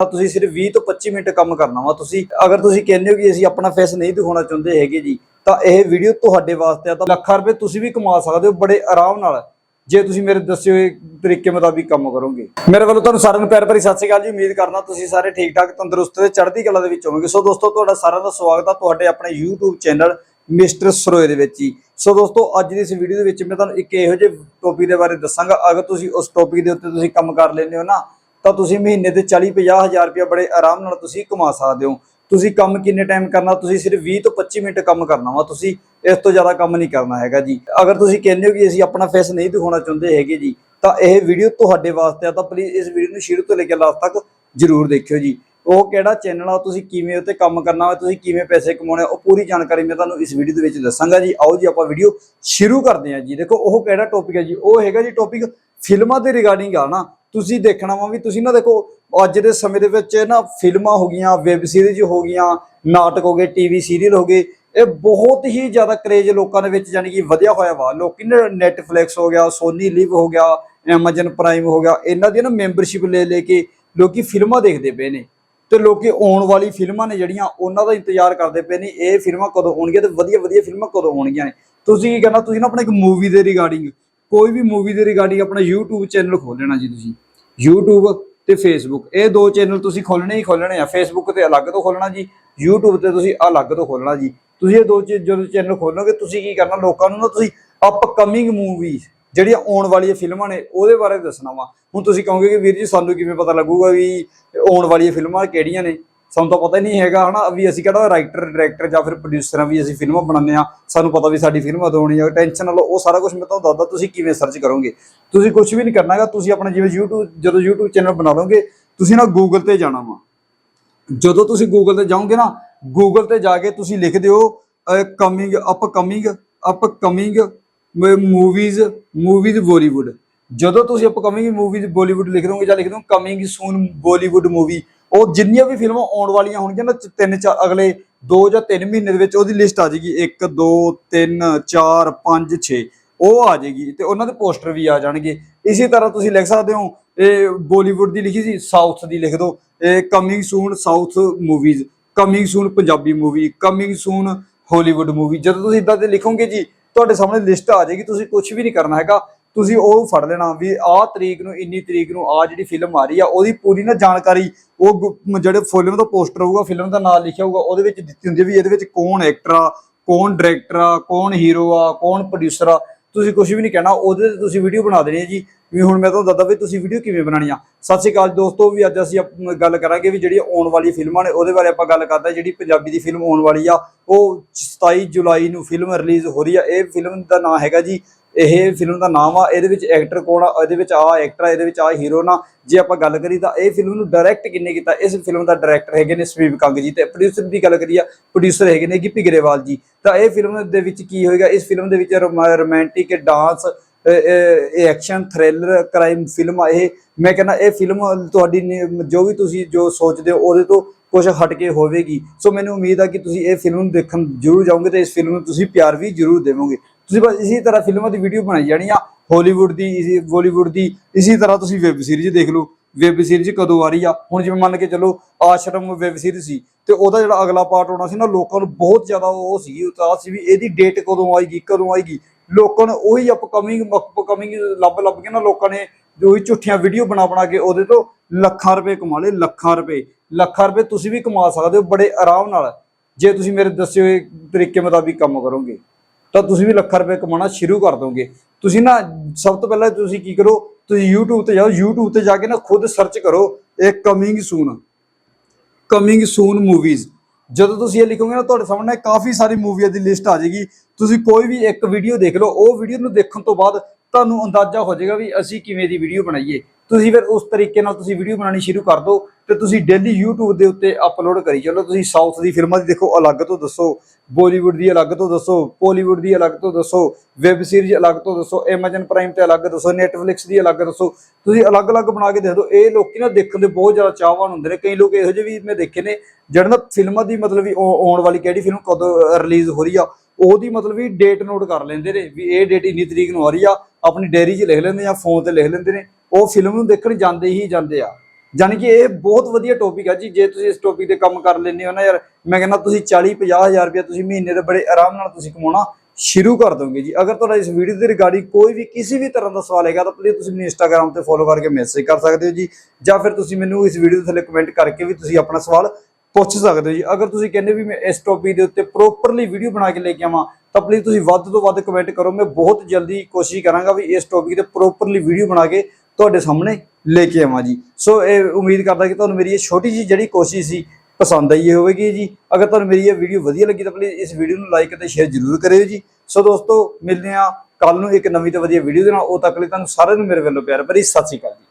ਤਾਂ ਤੁਸੀਂ ਸਿਰਫ 20 ਤੋਂ 25 ਮਿੰਟ ਕੰਮ ਕਰਨਾ ਵਾ। ਤੁਸੀਂ ਅਗਰ ਤੁਸੀਂ ਕਹਿੰਦੇ ਹੋ ਕਿ ਅਸੀਂ ਆਪਣਾ ਫੇਸ ਨਹੀਂ ਦਿਖਾਉਣਾ ਚਾਹੁੰਦੇ ਹੈਗੇ ਜੀ, ਤਾਂ ਇਹ ਵੀਡੀਓ ਤੁਹਾਡੇ ਵਾਸਤੇ ਆ। ਤਾਂ ਲੱਖਾਂ ਰੁਪਏ ਤੁਸੀਂ ਵੀ ਕਮਾ ਸਕਦੇ ਹੋ ਬੜੇ ਆਰਾਮ ਨਾਲ, ਜੇ ਤੁਸੀਂ ਮੇਰੇ ਦੱਸੇ ਹੋਏ ਤਰੀਕੇ ਮੁਤਾਬਿਕ ਕੰਮ ਕਰੋਗੇ। ਮੇਰੇ ਵੱਲੋਂ ਤੁਹਾਨੂੰ ਸਾਰਿਆਂ ਨੂੰ ਪਿਆਰ ਭਰੀ ਸਤਿ ਸ਼੍ਰੀ ਅਕਾਲ ਜੀ। ਉਮੀਦ ਕਰਦਾ ਤੁਸੀਂ ਸਾਰੇ ਠੀਕ ਠਾਕ ਤੰਦਰੁਸਤ ਤੇ ਚੜ੍ਹਦੀ ਕਲਾ ਦੇ ਵਿੱਚ ਹੋਵੋਗੇ। ਸੋ ਦੋਸਤੋ, ਤੁਹਾਡਾ ਸਾਰਿਆਂ ਦਾ ਸਵਾਗਤ ਆ ਤੁਹਾਡੇ ਆਪਣੇ YouTube ਚੈਨਲ ਮਿਸਟਰ ਸਰੋਏ ਦੇ ਵਿੱਚ ਹੀ ਸੋ ਦੋਸਤੋ, ਅੱਜ ਦੀ ਇਸ ਵੀਡੀਓ ਦੇ ਵਿੱਚ ਮੈਂ ਤੁਹਾਨੂੰ ਇੱਕ ਇਹੋ ਜਿਹੇ ਟੌਪਿਕ ਦੇ ਬਾਰੇ ਦੱਸਾਂਗਾ। ਅਗਰ ਤੁਸੀਂ ਉਸ ਟੌਪਿਕ ਦੇ ਉੱਤੇ ਤੁਸੀਂ ਕੰਮ ਕਰ ਲੈਂਦੇ ਹੋ ਨਾ ਤਾਂ ਤੁਸੀਂ ਮਹੀਨੇ ਦੇ 40 50 ਹਜ਼ਾਰ ਰੁਪਏ ਬੜੇ ਆਰਾਮ ਨਾਲ ਤੁਸੀਂ ਕਮਾ ਸਕਦੇ ਹੋ। ਤੁਸੀਂ ਕੰਮ ਕਿੰਨੇ ਟਾਈਮ ਕਰਨਾ? ਤੁਸੀਂ ਸਿਰਫ 20 ਤੋਂ 25 ਮਿੰਟ ਕੰਮ ਕਰਨਾ ਵਾ। ਤੁਸੀਂ ਇਸ ਤੋਂ ਜ਼ਿਆਦਾ ਕੰਮ ਨਹੀਂ ਕਰਨਾ ਹੈਗਾ ਜੀ। ਅਗਰ ਤੁਸੀਂ ਕਹਿੰਦੇ ਹੋ ਕਿ ਅਸੀਂ ਆਪਣਾ ਫੇਸ ਨਹੀਂ ਦਿਖਾਉਣਾ ਚਾਹੁੰਦੇ ਹੈਗੇ ਜੀ ਤਾਂ ਇਹ ਵੀਡੀਓ ਤੁਹਾਡੇ ਵਾਸਤੇ ਆ। ਤਾਂ ਪਲੀਜ਼ ਇਸ ਵੀਡੀਓ ਨੂੰ ਸ਼ੁਰੂ ਤੋਂ ਲੈ ਕੇ ਲਾਸਟ ਤੱਕ ਜਰੂਰ ਦੇਖਿਓ ਜੀ। ਉਹ ਕਿਹੜਾ ਚੈਨਲ ਆ? ਤੁਸੀਂ ਕਿਵੇਂ ਉੱਤੇ ਕੰਮ ਕਰਨਾ ਵਾ? ਤੁਸੀਂ ਕਿਵੇਂ ਪੈਸੇ ਕਮਾਉਣੇ? ਆ, ਉਹ ਪੂਰੀ ਜਾਣਕਾਰੀ ਮੈਂ ਤੁਹਾਨੂੰ ਇਸ ਵੀਡੀਓ ਦੇ ਵਿੱਚ ਦੱਸਾਂਗਾ ਜੀ। ਆਓ ਜੀ ਆਪਾਂ ਵੀਡੀਓ ਸ਼ੁਰੂ ਕਰਦੇ ਹਾਂ ਜੀ। ਦੇਖੋ ਉਹ ਕਿਹੜਾ ਟੌਪਿਕ ਹੈ ਜੀ? ਉਹ ਹੈਗਾ ਜੀ ਟੌਪਿਕ ਫਿਲਮਾਂ ਦੇ ਰਿਗਾਰਡਿੰਗ ਆ ਨਾ, ਤੁਸੀਂ ਦੇਖਣਾ ਵਾ ਵੀ ਤੁਸੀਂ ਨਾ ਦੇਖੋ, ਅੱਜ ਦੇ ਸਮੇਂ ਦੇ ਵਿੱਚ ਨਾ ਫਿਲਮਾਂ ਹੋ ਗਈਆਂ ਵੈਬ ਸੀਰੀਜ਼ ਹੋ ਗਈਆਂ, ਨਾਟਕ ਹੋ ਗਏ ਟੀਵੀ ਸੀਰੀਅਲ ਹੋ ਗਏ, ਇਹ ਬਹੁਤ ਹੀ ਜ਼ਿਆਦਾ ਕਰੇਜ ਲੋਕਾਂ ਦੇ ਵਿੱਚ ਯਾਨੀ ਕਿ ਵਧਿਆ ਹੋਇਆ ਵਾ। ਲੋਕੀ ਨਾ ਨੈਟਫਲਿਕਸ ਹੋ ਗਿਆ ਸੋਨੀ ਲਿਵ ਹੋ ਗਿਆ ਐਮਾਜ਼ਨ ਪ੍ਰਾਈਮ ਹੋ ਗਿਆ, ਇਹਨਾਂ ਦੀ ਨਾ ਮੈਂਬਰਸ਼ਿਪ ਲੈ ਲੈ ਕੇ ਲੋਕੀ ਫਿਲਮਾਂ ਦੇਖਦੇ ਪਏ ਨੇ। ਤੇ ਲੋਕੀ ਆਉਣ ਵਾਲੀ ਫਿਲਮਾਂ ਨੇ ਜਿਹੜੀਆਂ, ਉਹਨਾਂ ਦਾ ਇੰਤਜ਼ਾਰ ਕਰਦੇ ਪਏ ਨੇ, ਇਹ ਫਿਲਮਾਂ ਕਦੋਂ ਆਉਣਗੀਆਂ ਤੇ ਵਧੀਆ ਵਧੀਆ ਫਿਲਮਾਂ ਕਦੋਂ ਆਉਣਗੀਆਂ ਨੇ। ਤੁਸੀਂ ਕੀ ਕਰਨਾ ਤੁਸੀਂ ਨਾ ਆਪਣਾ ਇੱਕ ਮੂਵੀ ਦੇ ਰਿਗਾਰਡਿੰਗ ਕੋਈ ਵੀ ਮੂਵੀ ਦੇ ਰਿਗਾਰਡਿੰਗ ਆਪਣਾ YouTube ਚੈਨਲ ਖੋਲ ਲੈਣਾ ਜੀ ਤੁਸੀਂ। YouTube ਤੇ Facebook ਇਹ ਦੋ ਚੈਨਲ ਤੁਸੀਂ ਖੋਲਣੇ ਹੀ ਖੋਲਣੇ ਆ। Facebook ਤੇ ਅਲੱਗ ਤੋਂ ਖੋਲਣਾ ਜੀ, YouTube ਤੇ ਤੁਸੀਂ ਅਲੱਗ ਤੋਂ ਖੋਲਣਾ ਜੀ। ਤੁਸੀਂ ਇਹ ਦੋ ਚੀਜ਼ ਜਦੋਂ ਚੈਨਲ ਖੋਲੋਗੇ ਤੁਸੀਂ ਕੀ ਕਰਨਾ ਲੋਕਾਂ ਨੂੰ ਨਾ ਤੁਸੀਂ ਅਪਕਮਿੰਗ ਮੂਵੀ ਜਿਹੜੀਆਂ ਆਉਣ ਵਾਲੀਆਂ ਫਿਲਮਾਂ ਨੇ, ਉਹਦੇ ਬਾਰੇ ਦੱਸਣਾ ਵਾ। ਹੁਣ ਤੁਸੀਂ ਕਹੋਗੇ ਕਿ ਵੀਰ ਜੀ, ਸਾਨੂੰ ਕਿਵੇਂ ਪਤਾ ਲੱਗੂਗਾ ਵੀ ਆਉਣ ਵਾਲੀਆਂ ਫਿਲਮਾਂ ਕਿਹੜੀਆਂ ਨੇ? ਸਾਨੂੰ ਤਾਂ ਪਤਾ ਹੀ ਨਹੀਂ ਹੈਗਾ, ਹਨਾ, ਵੀ ਅਸੀਂ ਕਿਹੜਾ ਰਾਈਟਰ ਡਾਇਰੈਕਟਰ ਜਾਂ ਫਿਰ ਪ੍ਰੋਡਿਊਸਰ ਆ, ਵੀ ਅਸੀਂ ਫਿਲਮਾਂ ਬਣਾਉਂਦੇ ਆ ਸਾਨੂੰ ਪਤਾ ਵੀ ਸਾਡੀ ਫਿਲਮ ਕਦੋਂ ਆਉਣੀ ਆ ਟੈਨਸ਼ਨ ਨਾ ਲਓ, ਉਹ ਸਾਰਾ ਕੁਝ ਮੈਂ ਤੁਹਾਨੂੰ ਦੱਸਦਾ, ਤੁਸੀਂ ਕਿਵੇਂ ਸਰਚ ਕਰੋਗੇ। ਤੁਸੀਂ ਕੁਝ ਵੀ ਨਹੀਂ ਕਰਨਾ ਹੈਗਾ, ਤੁਸੀਂ ਆਪਣਾ ਜਿਵੇਂ YouTube, ਜਦੋਂ YouTube ਚੈਨਲ ਬਣਾ ਲਓਗੇ, ਤੁਸੀਂ ਨਾ Google ਤੇ ਜਾਣਾ ਵਾ। ਜਦੋਂ ਤੁਸੀਂ Google ਤੇ ਜਾਓਗੇ ਨਾ, Google ਤੇ ਜਾ ਕੇ ਤੁਸੀਂ ਲਿਖ ਦਿਓ coming upcoming upcoming movies movies Bollywood ਜਦੋਂ ਤੁਸੀਂ ਅਪਕਮਿੰਗ ਮੂਵੀਜ਼ ਬੋਲੀਵੁੱਡ ਲਿਖ ਦੋਗੇ ਜਾਂ ਲਿਖ ਦੋ ਕਮਿੰਗ ਸੂਨ ਬੋਲੀਵੁੱਡ ਮੂਵੀ ਉਹ ਜਿੰਨੀਆਂ ਵੀ ਫਿਲਮਾਂ ਆਉਣ ਵਾਲੀਆਂ ਹੋਣਗੀਆਂ ਨਾ, ਚ- ਤਿੰਨ ਚਾਰ, ਅਗਲੇ 2 ਜਾਂ 3 ਮਹੀਨੇ ਦੇ ਵਿੱਚ ਉਹਦੀ ਲਿਸਟ ਆ ਜਾਏਗੀ। 1 2 3 4 5 6 ਉਹ ਆ ਜਾਏਗੀ ਤੇ ਉਹਨਾਂ ਦੇ ਪੋਸਟਰ ਵੀ ਆ ਜਾਣਗੇ। ਇਸੇ ਤਰ੍ਹਾਂ ਤੁਸੀਂ ਲਿਖ ਸਕਦੇ ਹੋ, ਇਹ ਬਾਲੀਵੁੱਡ ਦੀ ਲਿਖੀ ਸੀ ਸਾਊਥ ਦੀ ਲਿਖ ਦਿਓ। ਇਹ coming soon south movies coming soon Punjabi movie coming soon Hollywood movie ਜਦੋਂ ਤੁਸੀਂ ਇਦਾਂ ਦੇ ਲਿਖੋਗੇ ਜੀ, ਤੁਹਾਡੇ ਸਾਹਮਣੇ ਲਿਸਟ ਆ ਜਾਏਗੀ, ਤੁਸੀਂ ਕੁਝ ਵੀ ਨਹੀਂ ਕਰਨਾ ਹੈਗਾ। ਤੁਸੀਂ ਉਹ ਫੜ ਲੈਣਾ ਵੀ ਆਹ ਤਰੀਕ ਨੂੰ, ਇੰਨੀ ਤਰੀਕ ਨੂੰ ਆ ਜਿਹੜੀ ਫਿਲਮ ਆ ਰਹੀ ਆ, ਉਹਦੀ ਪੂਰੀ ਨਾ ਜਾਣਕਾਰੀ, ਉਹ ਗੁ- ਜਿਹੜੇ ਫਿਲਮ ਦਾ ਪੋਸਟਰ ਹੋਊਗਾ ਫਿਲਮ ਦਾ ਨਾਮ ਲਿਖਿਆ ਹੋਊਗਾ, ਉਹਦੇ ਵਿੱਚ ਦਿੱਤੀ ਹੁੰਦੀ ਹੈ ਵੀ ਇਹਦੇ ਵਿੱਚ ਕੌਣ ਐਕਟਰ ਆ, ਕੌਣ ਡਾਇਰੈਕਟਰ ਆ, ਕੌਣ ਹੀਰੋ ਆ, ਕੌਣ ਪ੍ਰੋਡਿਊਸਰ ਆ। ਤੁਸੀਂ ਕੁਝ ਵੀ ਨਹੀਂ ਕਹਿਣਾ, ਉਹਦੇ ਤੇ ਤੁਸੀਂ ਵੀਡੀਓ ਬਣਾ ਦੇਣੀ ਹੈ ਜੀ। ਵੀ ਹੁਣ ਮੈਂ ਤੁਹਾਨੂੰ ਦੱਸਦਾ ਵੀ ਤੁਸੀਂ ਵੀਡੀਓ ਕਿਵੇਂ ਬਣਾਣੀ ਆ। ਸਤਿ ਸ਼੍ਰੀ ਅਕਾਲ ਦੋਸਤੋ, ਵੀ ਅੱਜ ਅਸੀਂ ਆਪ- ਗੱਲ ਕਰਾਂਗੇ ਵੀ ਜਿਹੜੀ ਆਉਣ ਵਾਲੀ ਫਿਲਮਾਂ ਨੇ, ਉਹਦੇ ਬਾਰੇ ਆਪਾਂ ਗੱਲ ਕਰਦੇ ਹਾਂ ਜਿਹੜੀ ਪੰਜਾਬੀ ਦੀ ਫਿਲਮ ਆਉਣ ਵਾਲੀ ਆ। ਉਹ 27 ਜੁਲਾਈ ਨੂੰ ਫਿਲਮ ਰਿਲੀਜ਼ ਹੋ ਰਹੀ ਆ। ਇਹ ਫਿਲਮ ਦਾ ਨਾਮ ਹੈਗਾ ਜੀ ਇਹ ਫਿਲਮ ਦਾ ਨਾਮ ਆ, ਇਹਦੇ ਵਿੱਚ ਐਕਟਰ ਕੌਣ ਆ, ਇਹਦੇ ਵਿੱਚ ਆ ਐਕਟਰ ਆ, ਇਹਦੇ ਵਿੱਚ ਆ ਹੀਰੋ ਨਾ। ਜੇ ਆਪਾਂ ਗੱਲ ਕਰੀ ਤਾਂ ਇਹ ਫਿਲਮ ਨੂੰ ਡਾਇਰੈਕਟ ਕਿੰਨੇ ਕੀਤਾ? ਇਸ ਫਿਲਮ ਦਾ ਡਾਇਰੈਕਟਰ ਹੈਗੇ ਨੇ ਸਵੀਪ ਕੰਗ ਜੀ ਤੇ ਪ੍ਰੋਡਿਊਸਰ ਦੀ ਗੱਲ ਕਰੀਏ ਪ੍ਰੋਡਿਊਸਰ ਹੈਗੇ ਨੇ ਗਿੱਪੀ ਗਰੇਵਾਲ ਜੀ। ਤਾਂ ਇਹ ਫਿਲਮ ਦੇ ਵਿੱਚ ਕੀ ਹੋਏਗਾ? ਇਸ ਫਿਲਮ ਦੇ ਵਿੱਚ romantic dance action thriller crime film ਆ ਇਹ। ਮੈਂ ਕਹਿੰਦਾ ਇਹ ਫਿਲਮ ਤੁਹਾਡੀ ਨੇ- ਜੋ ਵੀ ਤੁਸੀਂ ਜੋ ਸੋਚਦੇ ਹੋ, ਉਹਦੇ ਤੋਂ ਕੁਝ ਹਟ ਕੇ ਹੋਵੇਗੀ। ਸੋ ਮੈਨੂੰ ਉਮੀਦ ਆ ਕਿ ਤੁਸੀਂ ਇਹ ਫਿਲਮ ਦੇਖਣ ਜ਼ਰੂਰ ਜਾਓਗੇ ਤੇ ਇਸ ਫਿਲਮ ਨੂੰ ਤੁਸੀਂ ਪਿਆਰ ਵੀ ਜ਼ਰੂਰ ਦੇਵੋਗੇ। ਤੁਸੀਂ ਬਸ ਇਸੇ ਤਰ੍ਹਾਂ ਫਿਲਮਾਂ ਦੀ ਵੀਡੀਓ ਬਣਾਈ ਜਾਣੀ ਆ ਹਾਲੀਵੁੱਡ ਦੀ, ਇਸੇ ਬਾਲੀਵੁੱਡ ਦੀ, ਇਸੇ ਤਰ੍ਹਾਂ ਤੁਸੀਂ ਵੈਬ ਸੀਰੀਜ਼ ਦੇਖ ਲਓ। ਵੈਬ ਸੀਰੀਜ਼ ਕਦੋਂ ਆ ਰਹੀ ਆ? ਹੁਣ ਜਿਵੇਂ ਮੰਨ ਕੇ ਚੱਲੋ, ਆਸ਼ਰਮ ਵੈਬ ਸੀਰੀਜ਼ ਸੀ, ਤੇ ਉਹਦਾ ਜਿਹੜਾ ਅਗਲਾ ਪਾਰਟ ਆਉਣਾ ਸੀ ਨਾ, ਲੋਕਾਂ ਨੂੰ ਬਹੁਤ ਜ਼ਿਆਦਾ ਉਹ ਸੀਗੀ ਉਤਾਸ ਸੀ ਵੀ ਇਹਦੀ ਡੇਟ ਕਦੋਂ ਆਏਗੀ ਕਦੋਂ ਆਏਗੀ। ਲੋਕਾਂ ਨੇ ਉਹੀ ਅਪਕਮਿੰਗ ਅਪਕਮਿੰਗ ਲੱਭ ਲੱਭ ਕੇ ਨਾ ਲੋਕਾਂ ਨੇ ਜੋ ਹੀ ਝੂਠੀਆਂ ਵੀਡੀਓ ਬਣਾ ਬਣਾ ਕੇ ਉਹਦੇ ਤੋਂ ਲੱਖਾਂ ਰੁਪਏ ਕਮਾ ਲਏ, ਲੱਖਾਂ ਰੁਪਏ। ਲੱਖਾਂ ਰੁਪਏ ਤੁਸੀਂ ਵੀ ਕਮਾ ਸਕਦੇ ਹੋ ਬੜੇ ਆਰਾਮ ਨਾਲ, ਜੇ ਤੁਸੀਂ ਮੇਰੇ ਦੱਸੇ ਹੋਏ ਤਰੀਕੇ ਮੁਤਾਬਿਕ ਕੰਮ ਕਰੋਗੇ। ਤਾਂ ਤੁਸੀਂ ਵੀ ਲੱਖਾਂ ਰੁਪਏ ਕਮਾਉਣਾ ਸ਼ੁਰੂ ਕਰ ਦੋਗੇ। ਤੁਸੀਂ ਨਾ ਸਭ ਤੋਂ ਪਹਿਲਾਂ ਤੁਸੀਂ ਕੀ ਕਰੋ, ਤੁਸੀਂ YouTube ਤੇ ਜਾਓ, YouTube ਤੇ ਜਾ ਕੇ ਨਾ ਖੁਦ ਸਰਚ ਕਰੋ, ਇਹ coming soon coming soon movies ਜਦੋਂ ਤੁਸੀਂ ਇਹ ਲਿਖੋਗੇ ਨਾ, ਤੁਹਾਡੇ ਸਾਹਮਣੇ ਕਾਫੀ ਸਾਰੀ ਮੂਵੀਆਂ ਦੀ ਲਿਸਟ ਆ ਜਾਏਗੀ। ਤੁਸੀਂ ਕੋਈ ਵੀ ਇੱਕ ਵੀਡੀਓ ਦੇਖ ਲਓ, ਉਹ ਵੀਡੀਓ ਨੂੰ ਦੇਖਣ ਤੋਂ ਬਾਅਦ ਤੁਹਾਨੂੰ ਅੰਦਾਜ਼ਾ ਹੋ ਜਾਏਗਾ ਵੀ ਅਸੀਂ ਕਿਵੇਂ ਦੀ ਵੀਡੀਓ ਬਣਾਈਏ। ਤੁਸੀਂ ਫਿਰ ਉਸ ਤਰੀਕੇ ਨਾਲ ਤੁਸੀਂ ਵੀਡੀਓ ਬਣਾਉਣੀ ਸ਼ੁਰੂ ਕਰ ਦਿਓ ਤੇ ਤੁਸੀਂ ਡੇਲੀ YouTube ਦੇ ਉੱਤੇ ਅਪਲੋਡ ਕਰੀ ਚਲੋ। ਤੁਸੀਂ ਸਾਊਥ ਦੀ ਫਿਲਮਾਂ ਦੀ ਦੇਖੋ, ਅਲੱਗ ਤੋਂ ਦੱਸੋ। ਬਾਲੀਵੁੱਡ ਦੀ ਅਲੱਗ ਤੋਂ ਦੱਸੋ ਪੋਲੀਵੁੱਡ ਦੀ ਅਲੱਗ ਤੋਂ ਦੱਸੋ ਵੈਬ ਸੀਰੀਜ਼ ਅਲੱਗ ਤੋਂ ਦੱਸੋ, Amazon ਪ੍ਰਾਈਮ ਤੇ ਅਲੱਗ ਦੱਸੋ, Netflix ਦੀ ਅਲੱਗ ਦੱਸੋ। ਤੁਸੀਂ ਅਲੱਗ-ਅਲੱਗ ਬਣਾ ਕੇ ਦੇਖ ਦਿਓ। ਇਹ ਲੋਕੀ ਨਾ ਦੇਖਣ ਦੇ ਬਹੁਤ ਜ਼ਿਆਦਾ ਚਾਹਵਾਨ ਹੁੰਦੇ ਨੇ। ਕਈ ਲੋਕ ਇਹੋ ਜਿਹੇ ਵੀ ਮੈਂ ਦੇਖੇ ਨੇ, ਜਿਹੜੇ ਨਾ ਫਿਲਮਾਂ ਦੀ ਮਤਲਬ ਵੀ ਆਉਣ ਵਾਲੀ ਕਿਹੜੀ ਫਿਲਮ ਕਦੋਂ ਰਿਲੀਜ਼ ਹੋ ਰਹੀ ਆ, ਉਹਦੀ ਮਤਲਬ ਵੀ ਡੇਟ ਨੋਟ ਕਰ ਲੈਂਦੇ ਨੇ ਵੀ ਇਹ ਡੇਟ ਇੰਨੀ ਤਰੀਕ ਨੂੰ ਆ ਰਹੀ ਆ, ਆਪਣੀ ਡਾਇਰੀ 'ਚ ਲਿਖ ਲੈਂਦੇ ਜਾਂ ਫੋਨ ਤੇ ਲਿਖ ਲੈਂਦੇ ਨੇ। ਉਹ ਫਿਲਮ ਨੂੰ ਦੇਖਣ ਜਾਂਦੇ ਹੀ ਜਾਂਦੇ ਆ। ਜਾਣੀ ਕਿ ਇਹ ਬਹੁਤ ਵਧੀਆ ਟੌਪਿਕ ਆ ਜੀ। ਜੇ ਤੁਸੀਂ ਇਸ ਟੌਪਿਕ ਤੇ ਕੰਮ ਕਰ ਲੈਂਦੇ ਹੋ ਨਾ ਯਾਰ, ਮੈਂ ਕਹਿੰਦਾ ਤੁਸੀਂ 40 ਹਜ਼ਾਰ ਰੁਪਏ ਤੁਸੀਂ ਮਹੀਨੇ ਦੇ ਬੜੇ ਆਰਾਮ ਨਾਲ ਤੁਸੀਂ ਕਮਾਉਣਾ ਸ਼ੁਰੂ ਕਰ ਦੋਗੇ ਜੀ। ਅਗਰ ਤੁਹਾਡਾ ਇਸ ਵੀਡੀਓ ਦੇ ਰਿਗਾਰਡਿੰਗ ਕੋਈ ਵੀ ਕਿਸੇ ਵੀ ਤਰ੍ਹਾਂ ਦਾ ਸਵਾਲ ਹੈਗਾ ਤਾਂ ਪਲੀਜ਼ ਤੁਸੀਂ ਮੈਨੂੰ ਇੰਸਟਾਗ੍ਰam ਤੇ ਫੋਲੋ ਕਰਕੇ ਮੈਸੇਜ ਕਰ ਸਕਦੇ ਹੋ ਜੀ। ਜਾਂ ਫਿਰ ਤੁਸੀਂ ਮੈਨੂੰ ਇਸ ਵੀਡੀਓ ਦੇ ਥੱਲੇ ਕਮੈਂਟ ਕਰਕੇ ਵੀ ਤੁਸੀਂ ਆਪਣਾ ਸਵਾਲ ਪੁੱਛ ਸਕਦੇ ਹੋ ਜੀ। ਅਗਰ ਤੁਸੀਂ ਕਹਿੰਦੇ ਵੀ ਮੈਂ ਇਸ ਟੌਪਿਕ ਦੇ ਉੱਤੇ ਪ੍ਰੋਪਰਲੀ ਵੀਡੀਓ ਬਣਾ ਕੇ ਲੈ ਕੇ ਆਵਾਂ, ਤਾਂ ਪਲੀਜ਼ ਤੁਸੀਂ ਵੱਧ ਤੋਂ ਵੱਧ ਕਮੈਂਟ ਕਰੋ। ਮੈਂ ਬਹੁਤ ਜਲਦੀ ਕੋਸ਼ਿਸ਼ ਕਰਾਂਗਾ ਵੀ ਇਸ ਟੌਪਿਕ ਤੇ ਪ੍ਰੋਪਰਲੀ ਵੀਡੀਓ ਬਣਾ ਕੇ ਤੁਹਾਡੇ ਸਾਹਮਣੇ ਲੈ ਕੇ ਆਵਾਂ ਜੀ। ਸੋ ਇਹ ਉਮੀਦ ਕਰਦਾ ਕਿ ਤੁਹਾਨੂੰ ਮੇਰੀ ਇਹ ਛੋਟੀ ਜਿਹੀ ਜਿਹੜੀ ਕੋਸ਼ਿਸ਼ ਸੀ, ਪਸੰਦ ਆਈ ਹੋਵੇਗੀ ਜੀ। ਅਗਰ ਤੁਹਾਨੂੰ ਮੇਰੀ ਇਹ ਵੀਡੀਓ ਵਧੀਆ ਲੱਗੀ ਤਾਂ ਪਲੀਜ਼ ਇਸ ਵੀਡੀਓ ਨੂੰ ਲਾਈਕ ਅਤੇ ਸ਼ੇਅਰ ਜ਼ਰੂਰ ਕਰਿਓ ਜੀ। ਸੋ ਦੋਸਤੋ, ਮਿਲਦੇ ਹਾਂ ਕੱਲ ਨੂੰ ਇੱਕ ਨਵੀਂ ਤੇ ਵਧੀਆ ਵੀਡੀਓ ਦੇ ਨਾਲ। ਉਹ ਤੱਕ ਲਈ ਤੁਹਾਨੂੰ ਸਾਰਿਆਂ ਨੂੰ ਮੇਰੇ ਵੱਲੋਂ ਪਿਆਰ ਭਰੀ ਸਤਿ ਸ਼੍ਰੀ ਅਕਾਲ ਜੀ।